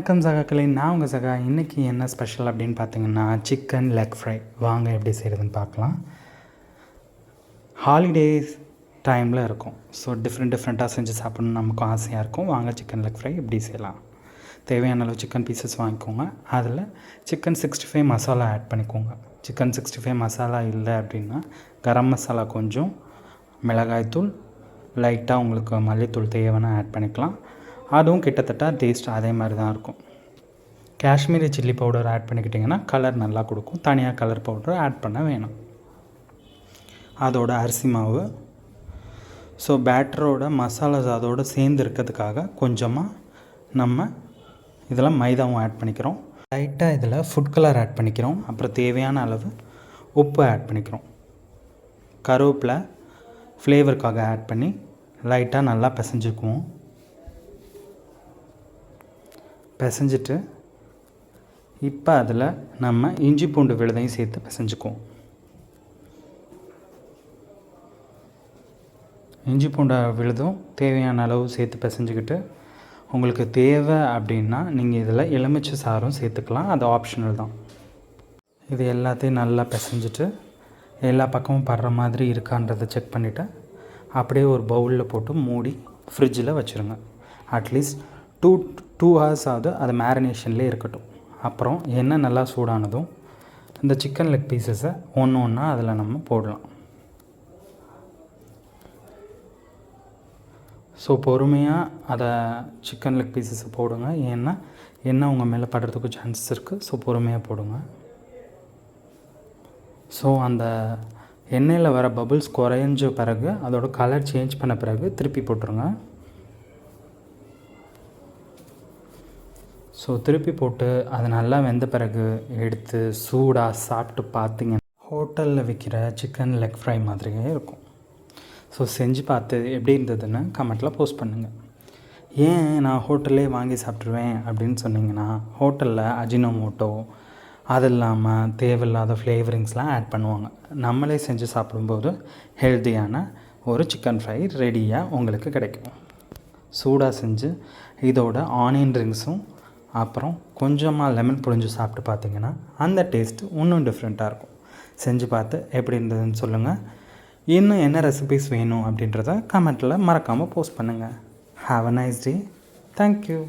வணக்கம் சகாக்களே. நான் உங்கள் சகா. இன்றைக்கி என்ன ஸ்பெஷல் அப்படின்னு பார்த்தீங்கன்னா சிக்கன் லெக் ஃப்ரை வாங்க எப்படி செய்கிறதுன்னு பார்க்கலாம் ஹாலிடேஸ் டைமில் இருக்கும். ஸோ டிஃப்ரெண்ட் டிஃப்ரெண்ட்டாக செஞ்சு சாப்பிட்ணுன்னு நமக்கும் ஆசையாக இருக்கும். வாங்க சிக்கன் லெக் ஃப்ரை எப்படி செய்யலாம். தேவையான அளவு சிக்கன் பீசஸ் வாங்கிக்கோங்க. அதில் chicken sixty five masala add பண்ணிக்கோங்க. சிக்கன் சிக்ஸ்டி ஃபைவ் மசாலா இல்லை அப்படின்னா கரம் மசாலா கொஞ்சம் மிளகாய்த்தூள் லைட்டாக உங்களுக்கு மல்லித்தூள் தேவைன்னா ஆட் பண்ணிக்கலாம். அதுவும் கிட்டத்தட்ட டேஸ்ட் அதே மாதிரி தான் இருக்கும். காஷ்மீரி சில்லி பவுடர் ஆட் பண்ணிக்கிட்டிங்கன்னா கலர் நல்லா கொடுக்கும். தனியாக கலர் பவுடர் ஆட் பண்ண வேணும். அதோட அரிசி மாவு. ஸோ பேட்டரோட மசாலாஸ் அதோடு சேர்ந்து இருக்கிறதுக்காக கொஞ்சமாக நம்ம இதில் மைதாவும் ஆட் பண்ணிக்கிறோம். லைட்டாக இதில் ஃபுட் கலர் ஆட் பண்ணிக்கிறோம். அப்புறம் தேவையான அளவு உப்பு ஆட் பண்ணிக்கிறோம். கருவேப்பிலை ஃப்ளேவருக்காக ஆட் பண்ணி லைட்டாக நல்லா பிசைஞ்சுக்குவோம். பிசைஞ்சிட்டு இப்போ அதில் நம்ம இஞ்சி பூண்டு விழுதையும் சேர்த்து பிசைஞ்சுக்குவோம். இஞ்சி பூண்டு விழுதும் தேவையான அளவு சேர்த்து பிசைஞ்சுக்கிட்டு உங்களுக்கு தேவை அப்படின்னா நீங்கள் இதில் எலுமிச்சை சாரும் சேர்த்துக்கலாம். அது ஆப்ஷனல் தான். இது எல்லாத்தையும் நல்லா பிசைஞ்சிட்டு எல்லா பக்கமும் படுற மாதிரி இருக்கான்றதை செக் பண்ணிவிட்டு அப்படியே ஒரு பவுலில் போட்டு மூடி ஃப்ரிட்ஜில் வச்சுருங்க. அட்லீஸ்ட் டூ டூ ஹவர்ஸ் ஆகுது அது மேரினேஷன்லேயே இருக்கட்டும். அப்புறம் எண்ணெய் நல்லா சூடானதும் இந்த சிக்கன் லெக் பீசஸை ஒன்று ஒன்றா அதில் நம்ம போடலாம். ஸோ பொறுமையாக அதை சிக்கன் லெக் பீசஸை போடுங்க. ஏன்னா எண்ணெய் உங்கள் மேலே படுறதுக்கு சான்சஸ் இருக்குது ஸோ பொறுமையாக போடுங்க. ஸோ அந்த எண்ணெயில் வர பபுள்ஸ் குறைஞ்ச பிறகு அதோட கலர் சேஞ்ச் பண்ண பிறகு திருப்பி போட்டுருங்க. ஸோ திருப்பி போட்டு அது நல்லா வெந்த பிறகு எடுத்து சூடாக சாப்பிட்டு பார்த்தீங்கன்னா ஹோட்டலில் விற்கிற சிக்கன் லெக் ஃப்ரை மாதிரியே இருக்கும். ஸோ செஞ்சு பார்த்து எப்படி இருந்ததுன்னு கமெண்ட்டில் போஸ்ட் பண்ணுங்கள் ஏன் நான் ஹோட்டல்லே வாங்கி சாப்பிட்ருவேன் அப்படின்னு சொன்னிங்கன்னா ஹோட்டலில் அஜினோமோட்டோ அது இல்லாமல் தேவையில்லாத ஃப்ளேவரிங்ஸ்லாம் ஆட் பண்ணுவாங்க. நம்மளே செஞ்சு சாப்பிடும்போது ஹெல்த்தியான ஒரு சிக்கன் ஃப்ரை ரெடியாக உங்களுக்கு கிடைக்கும். சூடாக செஞ்சு இதோட ஆனியன் ரிங்ஸும் அப்புறம் கொஞ்சமாக லெமன் புழிஞ்சு சாப்பிட்டு பார்த்தீங்கன்னா அந்த டேஸ்ட்டு இன்னும் டிஃப்ரெண்ட்டாக இருக்கும். செஞ்சு பார்த்து எப்படி இருந்ததுன்னு சொல்லுங்கள் இன்னும் என்ன ரெசிபிஸ் வேணும் அப்படின்றத கமெண்ட்டில் மறக்காமல் போஸ்ட் பண்ணுங்கள் have a nice day thank you